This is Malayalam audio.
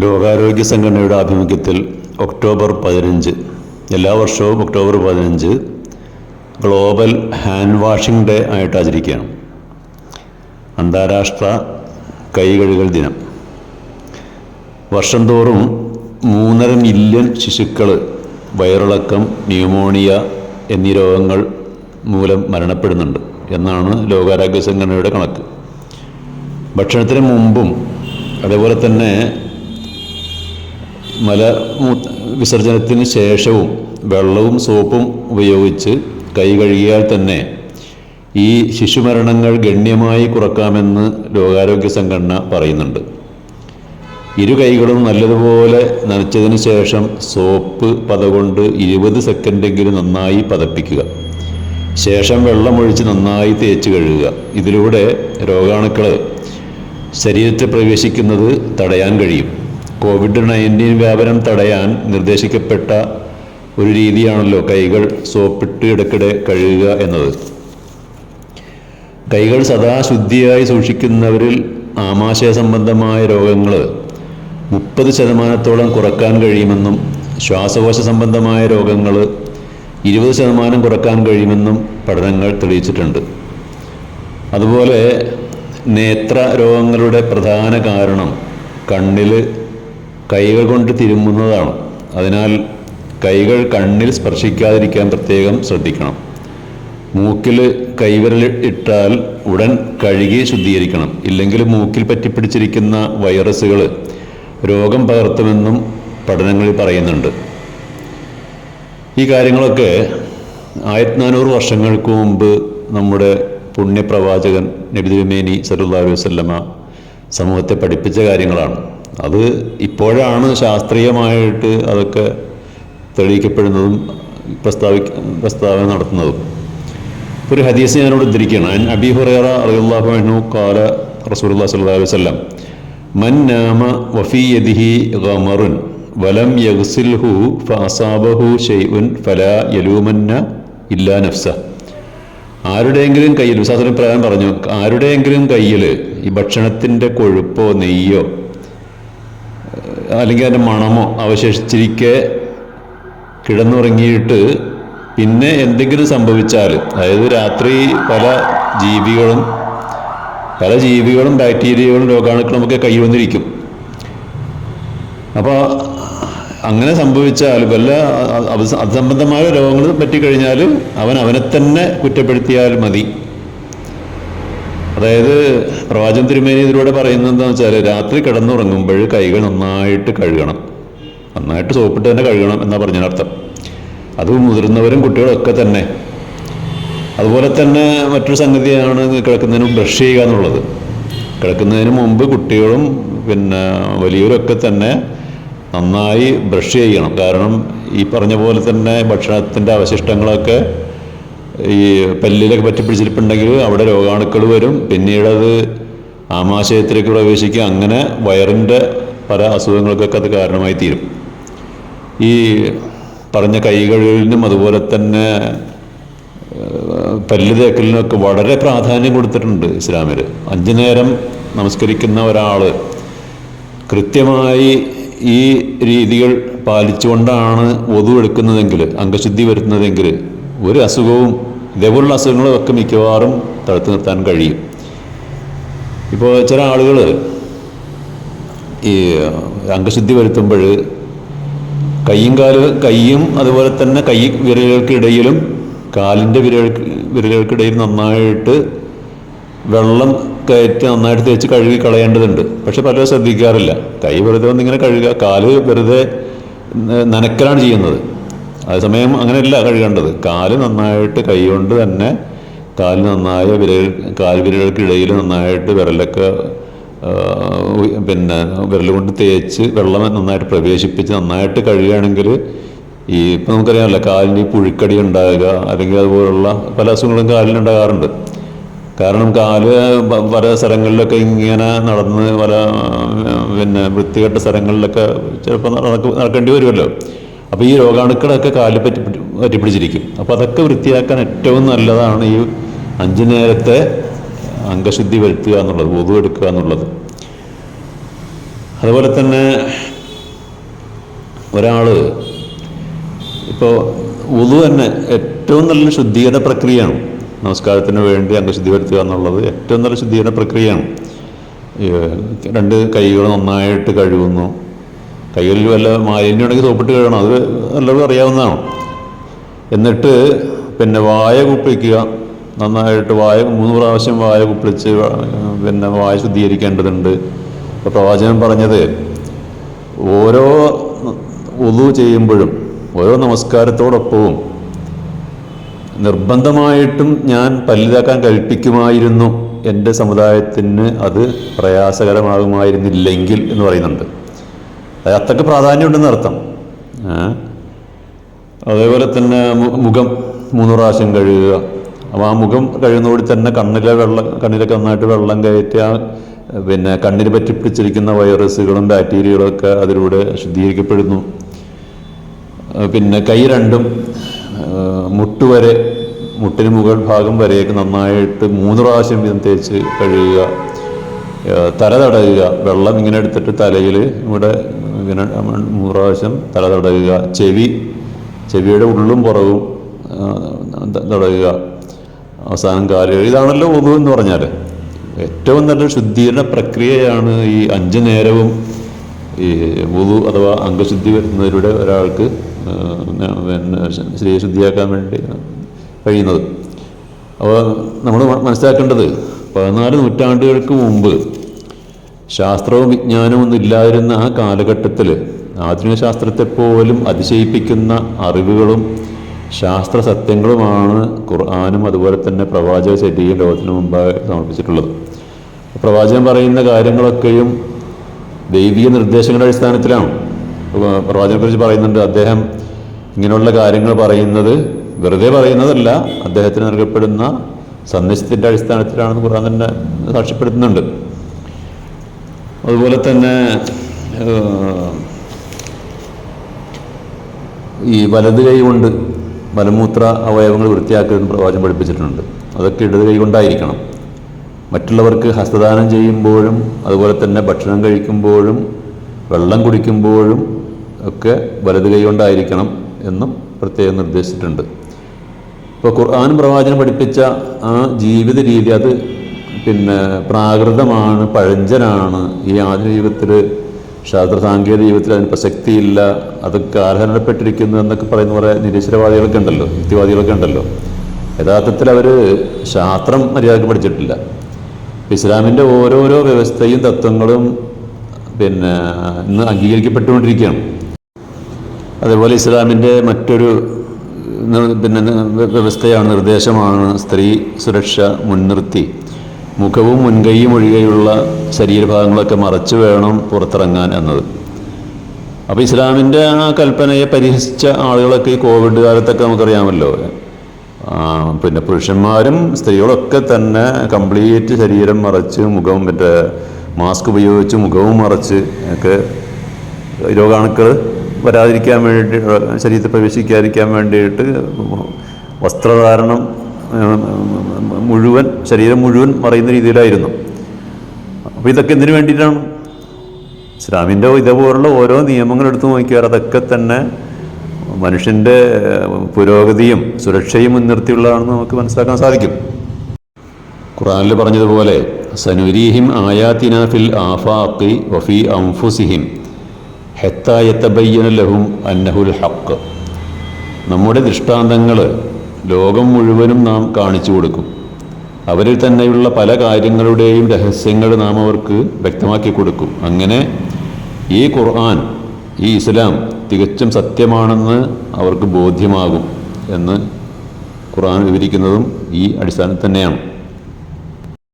ലോകാരോഗ്യ സംഘടനയുടെ ആഭിമുഖ്യത്തിൽ ഒക്ടോബർ പതിനഞ്ച് എല്ലാ വർഷവും ഒക്ടോബർ പതിനഞ്ച് ഗ്ലോബൽ ഹാൻഡ് വാഷിംഗ് ഡേ ആയിട്ട് ആചരിക്കുകയാണ്. അന്താരാഷ്ട്ര കൈകഴുകൽ ദിനം. വർഷം തോറും മൂന്നര മില്യൺ ശിശുക്കൾ വയറിളക്കം ന്യൂമോണിയ എന്നീ രോഗങ്ങൾ മൂലം മരണപ്പെടുന്നുണ്ട് എന്നാണ് ലോകാരോഗ്യ സംഘടനയുടെ കണക്ക്. ഭക്ഷണത്തിന് മുമ്പും അതേപോലെ തന്നെ മല വിസർജനത്തിന് ശേഷവും വെള്ളവും സോപ്പും ഉപയോഗിച്ച് കൈ കഴുകിയാൽ തന്നെ ഈ ശിശുമരണങ്ങൾ ഗണ്യമായി കുറക്കാമെന്ന് ലോകാരോഗ്യ സംഘടന പറയുന്നുണ്ട്. ഇരു കൈകളും നല്ലതുപോലെ നനച്ചതിന് ശേഷം സോപ്പ് പത കൊണ്ട് ഇരുപത് സെക്കൻഡെങ്കിലും നന്നായി പതപ്പിക്കുക. ശേഷം വെള്ളമൊഴിച്ച് നന്നായി തേച്ച് കഴുകുക. ഇതിലൂടെ രോഗാണുക്കൾ ശരീരത്തിൽ പ്രവേശിക്കുന്നത് തടയാൻ കഴിയും. കോവിഡ് നയന്റീൻ വ്യാപനം തടയാൻ നിർദ്ദേശിക്കപ്പെട്ട ഒരു രീതിയാണല്ലോ കൈകൾ സോപ്പിട്ട് ഇടയ്ക്കിടെ കഴുകുക എന്നത്. കൈകൾ സദാ ശുദ്ധിയായി സൂക്ഷിക്കുന്നവരിൽ ആമാശയ സംബന്ധമായ രോഗങ്ങൾ മുപ്പത് ശതമാനത്തോളം കുറയ്ക്കാൻ കഴിയുമെന്നും ശ്വാസകോശ സംബന്ധമായ രോഗങ്ങൾ ഇരുപത് ശതമാനം കുറയ്ക്കാൻ കഴിയുമെന്നും പഠനങ്ങൾ തെളിയിച്ചിട്ടുണ്ട്. അതുപോലെ നേത്ര രോഗങ്ങളുടെ പ്രധാന കാരണം കണ്ണിൽ കൈകൾ കൊണ്ട് തിരുമ്മുന്നതാണ് അതിനാൽ കൈകൾ കണ്ണിൽ സ്പർശിക്കാതിരിക്കാൻ പ്രത്യേകം ശ്രദ്ധിക്കണം. മൂക്കിൽ കൈവിരൽ ഇട്ടാൽ ഉടൻ കഴുകി ശുദ്ധീകരിക്കണം. ഇല്ലെങ്കിൽ മൂക്കിൽ പറ്റിപ്പിടിച്ചിരിക്കുന്ന വൈറസുകൾ രോഗം പകർത്തുമെന്നും പഠനങ്ങളിൽ പറയുന്നുണ്ട്. ഈ കാര്യങ്ങളൊക്കെ ആയിരത്തി നാനൂറ് വർഷങ്ങൾക്ക് മുമ്പ് നമ്മുടെ പുണ്യപ്രവാചകൻ നബിദുമേനി സലുല്ലാ അലൈഹി സമൂഹത്തെ പഠിപ്പിച്ച കാര്യങ്ങളാണ്. അത് ഇപ്പോഴാണ് ശാസ്ത്രീയമായിട്ട് അതൊക്കെ തെളിയിക്കപ്പെടുന്നതും പ്രസ്താവി പ്രസ്താവന നടത്തുന്നതും. ഒരു ഹദീസ് ഞാനോട് ഉദ്ധരിക്കുകയാണ്. അബി ഹുറേറ റളിയല്ലാഹു അൻഹു ഖാല റസൂലുള്ളാഹി സ്വല്ലല്ലാഹു അലൈഹി വസല്ലം മൻ നാമ വഫീ ഗമറുൻ വലം യഗ്സിൽഹു ഫഅസാബഹു ഷെയ്ഉൻ ഫല യലൂമന്ന ഇല്ലാ നഫ്സ ആരുടെയെങ്കിലും കയ്യിൽ വിശ്വാസത്തിന് പ്രകാരം പറഞ്ഞു ആരുടെയെങ്കിലും കയ്യിൽ ഈ ഭക്ഷണത്തിന്റെ കൊഴുപ്പോ നെയ്യോ അല്ലെങ്കിൽ അതിന്റെ മണമോ അവശേഷിച്ചിരിക്കെ കിടന്നുറങ്ങിയിട്ട് പിന്നെ എന്തെങ്കിലും സംഭവിച്ചാൽ അതായത് രാത്രി പല ജീവികളും പല ജീവികളും ബാക്ടീരിയകളും രോഗാണുക്കളും ഒക്കെ കൈ വന്നിരിക്കും. അപ്പോൾ അങ്ങനെ സംഭവിച്ചാൽ വല്ല അത് സംബന്ധമായ രോഗങ്ങൾ പറ്റിക്കഴിഞ്ഞാൽ അവൻ അവനെ തന്നെ കുറ്റപ്പെടുത്തിയാൽ മതി. അതായത് പ്രവാചം തിരുമേനി ഇതിലൂടെ പറയുന്നത് എന്താണെന്ന് വെച്ചാൽ രാത്രി കിടന്നുറങ്ങുമ്പോൾ കൈകൾ നന്നായിട്ട് കഴുകണം. നന്നായിട്ട് സോപ്പിട്ട് തന്നെ കഴുകണം എന്നാ പറഞ്ഞതിനർത്ഥം. അത് മുതിർന്നവരും കുട്ടികളൊക്കെ തന്നെ. അതുപോലെ തന്നെ മറ്റൊരു സംഗതിയാണ് കിടക്കുന്നതിന് ബ്രഷ് ചെയ്യുക എന്നുള്ളത്. കിടക്കുന്നതിന് മുമ്പ് കുട്ടികളും പിന്നെ വലിയവരൊക്കെ തന്നെ നന്നായി ബ്രഷ് ചെയ്യണം. കാരണം ഈ പറഞ്ഞ പോലെ തന്നെ ഭക്ഷണത്തിന്റെ അവശിഷ്ടങ്ങളൊക്കെ ഈ പല്ലിലൊക്കെ പറ്റി പിടിച്ചിരിപ്പുണ്ടെങ്കിൽ അവിടെ രോഗാണുക്കൾ വരും. പിന്നീടത് ആമാശയത്തിലേക്ക് പ്രവേശിക്കുക. അങ്ങനെ വയറിന്റെ പല അസുഖങ്ങൾക്കൊക്കെ അത് കാരണമായി തീരും. ഈ പറഞ്ഞ കൈകളിലും അതുപോലെ തന്നെ പല്ലു പല്ല് തേക്കലിനൊക്കെ വളരെ പ്രാധാന്യം കൊടുത്തിട്ടുണ്ട് ഇസ്ലാമിൽ അഞ്ചു നേരം നമസ്കരിക്കുന്ന ഒരാൾ കൃത്യമായി ഈ രീതികൾ പാലിച്ചുകൊണ്ടാണ് ഒതു എടുക്കുന്നതെങ്കിൽ അംഗശുദ്ധി വരുത്തുന്നതെങ്കിൽ ഒരു അസുഖവും ഇതേപോലുള്ള അസുഖങ്ങളൊക്കെ മിക്കവാറും തടുത്തു നിർത്താൻ കഴിയും. ഇപ്പോൾ ചില ആളുകൾ ഈ അംഗശുദ്ധി വരുത്തുമ്പോൾ കൈയും കാൽ കൈയും അതുപോലെ തന്നെ കൈ വിരലുകൾക്കിടയിലും കാലിന്റെ വിരൽ വിരലുകൾക്കിടയിൽ നന്നായിട്ട് വെള്ളം കയറ്റി നന്നായിട്ട് തേച്ച് കഴുകി കളയേണ്ടതുണ്ട്. പക്ഷെ പലരും ശ്രദ്ധിക്കാറില്ല. കൈ വെറുതെ ഒന്നിങ്ങനെ കഴുകുക കാൽ വെറുതെ നനക്കലാണ് ചെയ്യുന്നത്. അതേസമയം അങ്ങനെയല്ല കഴുകേണ്ടത്. കാൽ നന്നായിട്ട് കൈകൊണ്ട് തന്നെ കാൽ നന്നായ വിരൽ കാൽ വിരലുകൾക്കിടയിൽ നന്നായിട്ട് വിരലൊക്കെ പിന്നെ വിരൽ കൊണ്ട് തേച്ച് വെള്ളം നന്നായിട്ട് പ്രവേശിപ്പിച്ച് നന്നായിട്ട് കഴുകുകയാണെങ്കിൽ ഈ ഇപ്പം നമുക്കറിയാമല്ലോ കാലിന് ഈ പുഴുക്കടി ഉണ്ടാകുക അല്ലെങ്കിൽ അതുപോലുള്ള പല അസുഖങ്ങളും കാലിനുണ്ടാകാറുണ്ട് കാരണം കാൽ പല സ്ഥലങ്ങളിലൊക്കെ ഇങ്ങനെ നടന്ന് പല പിന്നെ വൃത്തികെട്ട സ്ഥലങ്ങളിലൊക്കെ ചിലപ്പോൾ നടക്ക നടക്കേണ്ടി വരുമല്ലോ. അപ്പോൾ ഈ രോഗാണുക്കളൊക്കെ കാലിൽ പറ്റി പറ്റിപ്പിടിച്ചിരിക്കും. അപ്പോൾ അതൊക്കെ വൃത്തിയാക്കാൻ ഏറ്റവും നല്ലതാണ് ഈ അഞ്ച് നേരത്തെ അംഗശുദ്ധി വരുത്തുക എന്നുള്ളത് വധു എടുക്കുക എന്നുള്ളത്. അതുപോലെ തന്നെ ഒരാൾ ഇപ്പോൾ ഉതു തന്നെ ഏറ്റവും നല്ല ശുദ്ധീകരണ പ്രക്രിയയാണ്. നമസ്കാരത്തിന് വേണ്ടി അംഗശുദ്ധി വരുത്തുക എന്നുള്ളത് ഏറ്റവും നല്ല ശുദ്ധീകരണ പ്രക്രിയയാണ്. രണ്ട് കൈകൾ നന്നായിട്ട് കഴുകുന്നു. കൈകളിൽ വല്ല മാലിന്യം ഉണ്ടെങ്കിൽ സോപ്പിട്ട് കഴുകണം. അത് എല്ലാവരും അറിയാവുന്നതാണ്. എന്നിട്ട് പിന്നെ വായ കുപ്പിക്കുക. നന്നായിട്ട് വായ മൂന്ന് പ്രാവശ്യം വായ കുപ്പിളിച്ച് പിന്നെ വായ ശുദ്ധീകരിക്കേണ്ടതുണ്ട്. അപ്പോൾ പ്രവാചകൻ പറഞ്ഞത് ഓരോ ഒതു ചെയ്യുമ്പോഴും ഓരോ നമസ്കാരത്തോടൊപ്പവും നിർബന്ധമായിട്ടും ഞാൻ പല്ലിതാക്കാൻ കൽപ്പിക്കുമായിരുന്നു. എന്റെ സമുദായത്തിന് അത് പ്രയാസകരമാകുമായിരുന്നില്ലെങ്കിൽ എന്ന് പറയുന്നുണ്ട്. അത് അത്രയ്ക്ക് പ്രാധാന്യമുണ്ടെന്ന് അർത്ഥം. അതേപോലെ തന്നെ മുഖം മൂന്ന് പ്രാവശ്യം കഴുകുക. അപ്പോൾ ആ മുഖം കഴിയുന്നതോടെ തന്നെ കണ്ണിലെ വെള്ളം കണ്ണിലൊക്കെ നന്നായിട്ട് വെള്ളം കയറ്റി ആ പിന്നെ കണ്ണിന് പറ്റി പിടിച്ചിരിക്കുന്ന വൈറസുകളും ബാക്ടീരിയകളും ഒക്കെ അതിലൂടെ ശുദ്ധീകരിക്കപ്പെടുന്നു. പിന്നെ കൈ രണ്ടും മുട്ട് മുട്ടുവരെ മുട്ടിന് മുകൾ ഭാഗം വരെയൊക്കെ നന്നായിട്ട് മൂന്ന് പ്രാവശ്യം വീതം തേച്ച് കഴുകുക. തല തടയുക. വെള്ളം ഇങ്ങനെ എടുത്തിട്ട് തലയിൽ ഇവിടെ ഇങ്ങനെ മൂന്ന് തല തടയുക. ചെവി ചെവിയുടെ ഉള്ളും പുറവും തടയുക. അവസാനം കാലുകൾ ഇതാണല്ലോ ഉതു എന്ന് പറഞ്ഞാൽ ഏറ്റവും നല്ല ശുദ്ധീകരണ പ്രക്രിയയാണ് ഈ അഞ്ച് നേരവും ഈ വുളു അഥവാ അംഗശുദ്ധി വരുന്നതിലൂടെ ഒരാൾക്ക് പിന്നെ ശരീര ശുദ്ധിയാക്കാൻ വേണ്ടി കഴിയുന്നത്. അപ്പോൾ നമ്മൾ മനസ്സിലാക്കേണ്ടത് പതിനാല് നൂറ്റാണ്ടുകൾക്ക് മുമ്പ് ശാസ്ത്രവും വിജ്ഞാനവും ഒന്നും ഇല്ലാതിരുന്ന ആ കാലഘട്ടത്തിൽ ആധുനിക ശാസ്ത്രത്തെ പോലും അതിശയിപ്പിക്കുന്ന അറിവുകളും ശാസ്ത്ര സത്യങ്ങളുമാണ് ഖുർആാനും അതുപോലെ തന്നെ പ്രവാചക ശരിയും ലോകത്തിന് മുമ്പായി സമർപ്പിച്ചിട്ടുള്ളത്. പ്രവാചകൻ പറയുന്ന കാര്യങ്ങളൊക്കെയും ദൈവിക നിർദ്ദേശങ്ങളുടെ അടിസ്ഥാനത്തിലാണ്. പ്രവാചകനെ കുറിച്ച് പറയുന്നുണ്ട് അദ്ദേഹം ഇങ്ങനെയുള്ള കാര്യങ്ങൾ പറയുന്നത് വെറുതെ പറയുന്നതല്ല അദ്ദേഹത്തിന് നൽകപ്പെടുന്ന സന്ദേശത്തിന്റെ അടിസ്ഥാനത്തിലാണെന്ന് ഖുർആൻ തന്നെ സാക്ഷ്യപ്പെടുത്തുന്നുണ്ട്. അതുപോലെ തന്നെ ഈ വലത് കൈ കൊണ്ട് മലമൂത്ര അവയവങ്ങൾ വൃത്തിയാക്കുന്ന പ്രവാചകം പഠിപ്പിച്ചിട്ടുണ്ട്. അതൊക്കെ ഇടത് കൈ കൊണ്ടായിരിക്കണം. മറ്റുള്ളവർക്ക് ഹസ്തദാനം ചെയ്യുമ്പോഴും അതുപോലെ തന്നെ ഭക്ഷണം കഴിക്കുമ്പോഴും വെള്ളം കുടിക്കുമ്പോഴും ഒക്കെ വലത് കൈ കൊണ്ടായിരിക്കണം എന്നും പ്രത്യേകം നിർദ്ദേശിച്ചിട്ടുണ്ട്. ഇപ്പോൾ ഖുർആാനും പ്രവാചനം പഠിപ്പിച്ച ആ ജീവിത രീതി അത് പിന്നെ പ്രാകൃതമാണ് പഴഞ്ചനാണ്. ഈ ആധുനിക ജീവിതത്തിൽ ശാസ്ത്ര സാങ്കേതിക ജീവിതത്തിൽ അതിന് പ്രസക്തിയില്ല. അത് കാലഹരണപ്പെട്ടിരിക്കുന്നു എന്നൊക്കെ പറയുന്ന കുറേ നിരീശ്വരവാദികളൊക്കെ ഉണ്ടല്ലോ യുക്തിവാദികളൊക്കെ ഉണ്ടല്ലോ. യഥാർത്ഥത്തിൽ അവർ ശാസ്ത്രം മര്യാദയ്ക്ക് പഠിച്ചിട്ടില്ല. ഇസ്ലാമിന്റെ ഓരോരോ വ്യവസ്ഥയും തത്വങ്ങളും പിന്നെ ഇന്ന് അംഗീകരിക്കപ്പെട്ടുകൊണ്ടിരിക്കുകയാണ്. അതേപോലെ ഇസ്ലാമിന്റെ മറ്റൊരു പിന്നെ വ്യവസ്ഥയാണ് നിർദ്ദേശമാണ് സ്ത്രീ സുരക്ഷ മുൻനിർത്തി. മുഖവും മുൻകൈയും ഒഴികെയുള്ള ശരീരഭാഗങ്ങളൊക്കെ മറച്ചു വേണം പുറത്തിറങ്ങാൻ എന്നത്. അപ്പോൾ ഇസ്ലാമിന്റെ ആ കൽപ്പനയെ പരിഹസിച്ച ആളുകളൊക്കെ ഈ കോവിഡ് കാലത്തൊക്കെ നമുക്കറിയാമല്ലോ. പിന്നെ പുരുഷന്മാരും സ്ത്രീകളൊക്കെ തന്നെ കംപ്ലീറ്റ് ശരീരം മറച്ച് മുഖം മറ്റേ മാസ്ക് ഉപയോഗിച്ച് മുഖവും മറച്ച് ഒക്കെ രോഗാണുക്കൾ വരാതിരിക്കാൻ വേണ്ടി ശരീരത്തിൽ പ്രവേശിക്കാതിരിക്കാൻ വേണ്ടിയിട്ട് വസ്ത്രധാരണം മുഴുവൻ ശരീരം മുഴുവൻ മറയുന്ന രീതിയിലായിരുന്നു. അപ്പോൾ ഇതൊക്കെ എന്തിനു വേണ്ടിയിട്ടാണ്? ഇസ്ലാമിന്റെ ഇതേപോലുള്ള ഓരോ നിയമങ്ങൾ എടുത്തു നോക്കിയാൽ അതൊക്കെ തന്നെ മനുഷ്യന്റെ പുരോഗതിയും സുരക്ഷയും മുൻനിർത്തിയുള്ളതാണെന്ന് നമുക്ക് മനസ്സിലാക്കാൻ സാധിക്കും. ഖുറാനിൽ പറഞ്ഞതുപോലെ സനുരീഹിം ആയാത്തിന ഫിൽ ആഫാഖി വഫി അംഫുസിഹിം ഹെത്തായത്തബയ്യന ലഹും അന്നഹുൽ ഹക്ക് നമ്മുടെ ദൃഷ്ടാന്തങ്ങൾ ലോകം മുഴുവനും നാം കാണിച്ചു കൊടുക്കും. അവരിൽ തന്നെയുള്ള പല കാര്യങ്ങളുടെയും രഹസ്യങ്ങൾ നാം അവർക്ക് വ്യക്തമാക്കി കൊടുക്കും. അങ്ങനെ ഈ ഖുർആൻ ഈ ഇസ്ലാം തികച്ചും സത്യമാണെന്ന് അവർക്ക് ബോധ്യമാകും എന്ന് ഖുർആൻ വിവരിക്കുന്നതും ഈ അടിസ്ഥാനത്തിൽ തന്നെയാണ്.